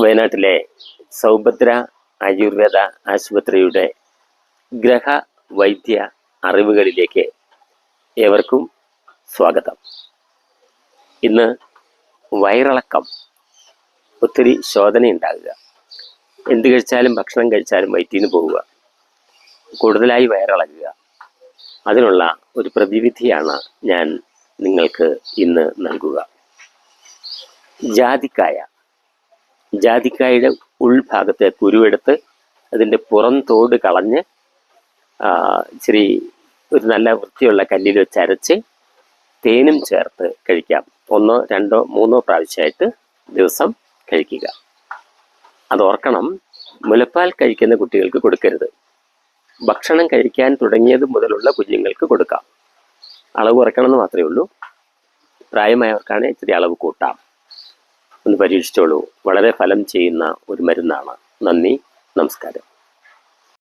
വയനാട്ടിലെ സൗഭദ്ര ആയുർവേദ ആശുപത്രിയുടെ ഗ്രഹ വൈദ്യ അറിവുകളിലേക്ക് ഏവർക്കും സ്വാഗതം. ഇന്ന് വയറിളക്കം ഒത്തിരി ശോധന ഉണ്ടാകുക എന്ത് കഴിച്ചാലും ഭക്ഷണം കഴിച്ചാലും വയറ്റിന്ന് പോവുക. കൂടുതലായി വയറിളകുക. അതിനുള്ള ഒരു പ്രതിവിധിയാണ് ഞാൻ നിങ്ങൾക്ക് ഇന്ന് നൽകുക. ജാതിക്കായ. ജാതിക്കായുടെ ഉൾഭാഗത്തെ കുരുവെടുത്ത് അതിന്റെ പുറം തോട് കളഞ്ഞ് ഇച്ചിരി ഒരു നല്ല വൃത്തിയുള്ള കല്ലിൽ വെച്ച് അരച്ച് തേനും ചേർത്ത് കഴിക്കാം. ഒന്നോ രണ്ടോ മൂന്നോ പ്രാവശ്യമായിട്ട് ദിവസം കഴിക്കുക. അത് ഓർക്കണം മുലപ്പാൽ കഴിക്കുന്ന കുട്ടികൾക്ക് കൊടുക്കരുത്. ഭക്ഷണം കഴിക്കാൻ തുടങ്ങിയത് മുതലുള്ള കുഞ്ഞുങ്ങൾക്ക് കൊടുക്കാം. അളവ് കുറയ്ക്കണമെന്ന് മാത്രമേ ഉള്ളൂ. പ്രായമായവർക്കാണ് ഇത്തിരി അളവ് കൂട്ടാം. ഒന്ന് പരീക്ഷിച്ചോളൂ. വളരെ ഫലം ചെയ്യുന്ന ഒരു മരുന്നാണ്. നന്ദി. നമസ്കാരം.